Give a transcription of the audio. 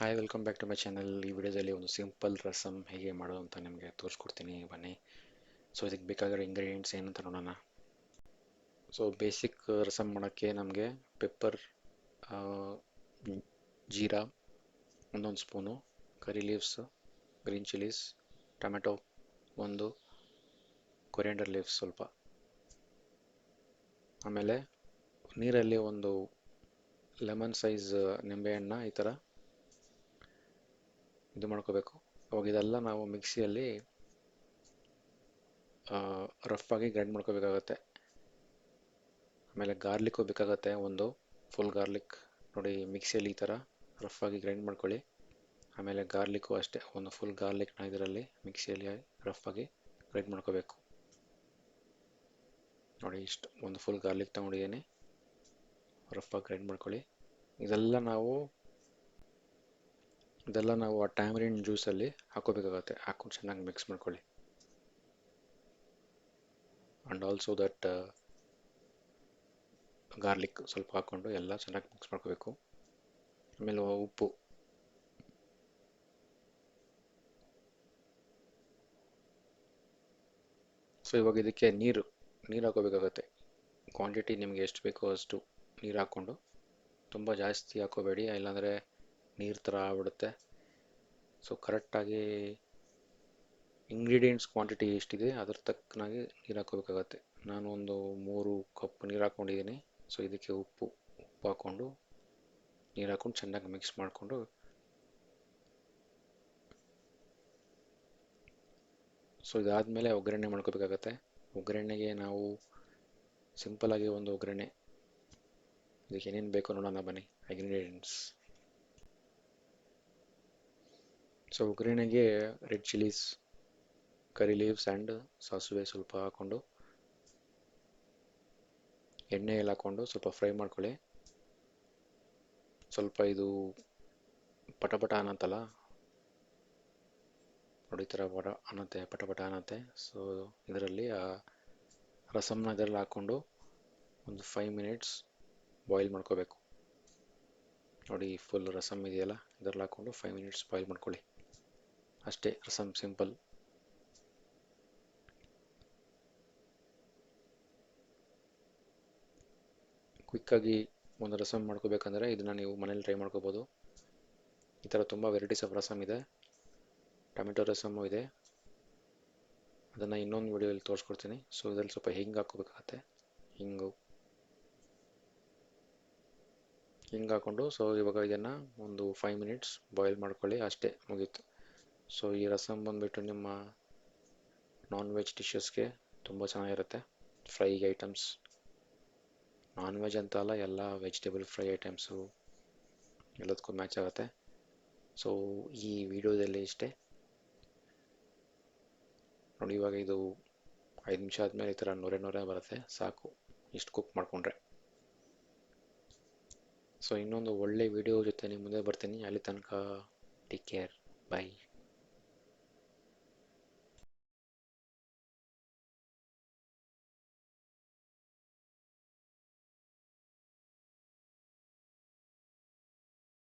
Hi welcome back to my channel ಈ ವಿಡಿಯೋದಲ್ಲಿ ಒಂದು ಸಿಂಪಲ್ ರಸಮ್ ಹೇಗೆ ಮಾಡೋದು ಅಂತ ನಿಮಗೆ ತೋರಿಸ್ಕೊಡ್ತೀನಿ. ಬನ್ನಿ. ಸೊ ಇದಕ್ಕೆ ಬೇಕಾಗಿರೋ ಇಂಗ್ರೀಡಿಯೆಂಟ್ಸ್ ಏನಂತ ನೋಡೋಣ. ಸೊ ಬೇಸಿಕ್ ರಸಮ್ ಮಾಡೋಕ್ಕೆ ನಮಗೆ ಪೆಪ್ಪರ್ ಜೀರಾ, ಒಂದೊಂದು spoon curry leaves green chillies tomato ಒಂದು ಕೊರಿಯಂಡರ್ ಲೀವ್ಸ್ ಸ್ವಲ್ಪ. ಆಮೇಲೆ ನೀರಲ್ಲಿ ಒಂದು ಲೆಮನ್ ಸೈಜ್ ನಿಂಬೆಹಣ್ಣ ಈ ಥರ ಇದು ಮಾಡ್ಕೋಬೇಕು. ಅವಾಗ ಇದೆಲ್ಲ ನಾವು ಮಿಕ್ಸಿಯಲ್ಲಿ ರಫ್ ಆಗಿ ಗ್ರೈಂಡ್ ಮಾಡ್ಕೋಬೇಕಾಗತ್ತೆ. ಆಮೇಲೆ ಗಾರ್ಲಿಕ್ಕು ಬೇಕಾಗತ್ತೆ, ಒಂದು ಫುಲ್ ಗಾರ್ಲಿಕ್ ನೋಡಿ, ಮಿಕ್ಸಿಯಲ್ಲಿ ಈ ಥರ ರಫ್ ಆಗಿ ಗ್ರೈಂಡ್ ಮಾಡ್ಕೊಳ್ಳಿ. ಆಮೇಲೆ ಗಾರ್ಲಿಕ್ಕು ಅಷ್ಟೇ, ಒಂದು ಫುಲ್ ಗಾರ್ಲಿಕ್ನ ಇದರಲ್ಲಿ ಮಿಕ್ಸಿಯಲ್ಲಿ ರಫ್ ಆಗಿ ಗ್ರೈಂಡ್ ಮಾಡ್ಕೋಬೇಕು. ನೋಡಿ, ಇಷ್ಟು, ಒಂದು ಫುಲ್ ಗಾರ್ಲಿಕ್ ತೊಗೊಂಡಿದ್ದೀನಿ. ರಫ್ ಆಗಿ ಗ್ರೈಂಡ್ ಮಾಡ್ಕೊಳ್ಳಿ. ಇದೆಲ್ಲ ನಾವು ಇದೆಲ್ಲ ನಾವು ಆ ಟ್ಯಾಮರಿನ್ ಜ್ಯೂಸಲ್ಲಿ ಹಾಕೋಬೇಕಾಗತ್ತೆ. ಹಾಕೊಂಡು ಚೆನ್ನಾಗಿ ಮಿಕ್ಸ್ ಮಾಡ್ಕೊಳ್ಳಿ. ಆ್ಯಂಡ್ ಆಲ್ಸೋ ದಟ್ ಗಾರ್ಲಿಕ್ ಸ್ವಲ್ಪ ಹಾಕ್ಕೊಂಡು ಎಲ್ಲ ಚೆನ್ನಾಗಿ ಮಿಕ್ಸ್ ಮಾಡ್ಕೋಬೇಕು. ಆಮೇಲೆ ಉಪ್ಪು. ಸೊ ಇವಾಗ ಇದಕ್ಕೆ ನೀರು ನೀರು ಹಾಕೋಬೇಕಾಗತ್ತೆ. ಕ್ವಾಂಟಿಟಿ ನಿಮಗೆ ಎಷ್ಟು ಬೇಕೋ ಅಷ್ಟು ನೀರು ಹಾಕ್ಕೊಂಡು. ತುಂಬ ಜಾಸ್ತಿ ಹಾಕೋಬೇಡಿ, ಇಲ್ಲಾಂದರೆ ನೀರು ಥರ ಆಗ್ಬಿಡುತ್ತೆ. ಸೊ ಕರೆಕ್ಟಾಗಿ ಇಂಗ್ರೀಡಿಯೆಂಟ್ಸ್ ಕ್ವಾಂಟಿಟಿ ಎಷ್ಟಿದೆ, ಅದ್ರ ತಕ್ಕನಾಗಿ ನೀರು ಹಾಕೋಬೇಕಾಗತ್ತೆ ನಾನು ಒಂದು ಮೂರು ಕಪ್ ನೀರು ಹಾಕ್ಕೊಂಡಿದ್ದೀನಿ ಸೊ ಇದಕ್ಕೆ ಉಪ್ಪು ಉಪ್ಪು ಹಾಕ್ಕೊಂಡು ನೀರು ಹಾಕ್ಕೊಂಡು ಚೆನ್ನಾಗಿ ಮಿಕ್ಸ್ ಮಾಡಿಕೊಂಡು ಸೊ ಇದಾದಮೇಲೆ ಒಗ್ಗರಣೆ ಮಾಡ್ಕೋಬೇಕಾಗತ್ತೆ. ಒಗ್ಗರಣೆಗೆ ನಾವು ಸಿಂಪಲಾಗಿ ಒಂದು ಒಗ್ಗರಣೆ. ಇದಕ್ಕೆ ಏನೇನು ಬೇಕೋ ನೋಡೋಣ ಬನ್ನಿ ಇಂಗ್ರೀಡಿಯೆಂಟ್ಸ್ ಸೊ ಒಗ್ಗರಣೆಗೆ red chillies curry leaves and ಸಾಸಿವೆ ಸ್ವಲ್ಪ ಹಾಕ್ಕೊಂಡು ಎಣ್ಣೆಯಲ್ಲಿ ಹಾಕ್ಕೊಂಡು ಸ್ವಲ್ಪ ಫ್ರೈ ಮಾಡ್ಕೊಳ್ಳಿ. ಸ್ವಲ್ಪ ಇದು ಪಟಪಟ ಅನ್ನತ್ತಲ್ಲ? ನೋಡಿ ಥರ ಪಟ ಅನ್ನತ್ತೆ ಪಟಪಟ ಅನ್ನತ್ತೆ. ಸೊ ಇದರಲ್ಲಿ ಆ ರಸಮ್ನ ಇದರಲ್ಲಿ ಹಾಕ್ಕೊಂಡು ಒಂದು ಫೈವ್ ಮಿನಿಟ್ಸ್ ಬಾಯ್ಲ್ ಮಾಡ್ಕೋಬೇಕು. ನೋಡಿ ಫುಲ್ ರಸಮ್ ಇದೆಯಲ್ಲ? ಇದರಲ್ಲಿ ಹಾಕ್ಕೊಂಡು ಫೈವ್ ಮಿನಿಟ್ಸ್ ಬಾಯ್ಲ್ ಮಾಡ್ಕೊಳ್ಳಿ. ಅಷ್ಟೇ ರಸಮ್ ಸಿಂಪಲ್ ಕ್ವಿಕ್ಕಾಗಿ ಒಂದು ರಸಮ್ ಮಾಡ್ಕೋಬೇಕಂದ್ರೆ ಇದನ್ನು ನೀವು ಮನೇಲಿ ಟ್ರೈ ಮಾಡ್ಕೋಬೋದು. ಈ ಥರ ತುಂಬ ವೆರೈಟೀಸ್ ಆಫ್ ರಸಮ್ ಇದೆ. ಟೊಮೆಟೊ ರಸಮ್ಮು ಇದೆ. ಅದನ್ನು ಇನ್ನೊಂದು ವಿಡಿಯೋದಲ್ಲಿ ತೋರಿಸ್ಕೊಡ್ತೀನಿ. ಸೊ ಇದರಲ್ಲಿ ಸ್ವಲ್ಪ ಹಿಂಗೆ ಹಾಕೋಬೇಕಾಗತ್ತೆ ಹಿಂಗು. ಹಿಂಗೆ ಹಾಕ್ಕೊಂಡು ಸೊ ಇವಾಗ ಇದನ್ನು ಒಂದು ಫೈವ್ ಮಿನಿಟ್ಸ್ ಬಾಯ್ಲ್ ಮಾಡ್ಕೊಳ್ಳಿ. ಅಷ್ಟೇ ಮುಗೀತು. ಸೊ ಈ ರಸಮ್ ಬಂದುಬಿಟ್ಟು ನಿಮ್ಮ ನಾನ್ ವೆಜ್ ಡಿಶಸ್ಗೆ ತುಂಬ ಚೆನ್ನಾಗಿರುತ್ತೆ. ಫ್ರೈ ಐಟಮ್ಸ್ ನಾನ್ ವೆಜ್ ಅಂತ ಅಲ್ಲ, ಎಲ್ಲ ವೆಜಿಟೇಬಲ್ ಫ್ರೈ ಐಟಮ್ಸು ಎಲ್ಲದಕ್ಕೂ ಮ್ಯಾಚ್ ಆಗುತ್ತೆ. ಸೊ ಈ ವಿಡಿಯೋದಲ್ಲಿ ಇಷ್ಟೇ. ನೋಡಿ, ಇವಾಗ ಇದು ಐದು ನಿಮಿಷ ಆದಮೇಲೆ ಈ ಥರ ನೂರೆ ನೂರೇ ಬರುತ್ತೆ. ಸಾಕು. ಇಷ್ಟು ಕುಕ್ ಮಾಡಿಕೊಂಡ್ರೆ. ಸೊ ಇನ್ನೊಂದು ಒಳ್ಳೆ ವಿಡಿಯೋ ಜೊತೆ ನಿಮ್ಮ ಮುಂದೆ ಬರ್ತೀನಿ. ಅಲ್ಲಿ ತನಕ ಟೇಕ್ ಕೇರ್ ಬಾಯ್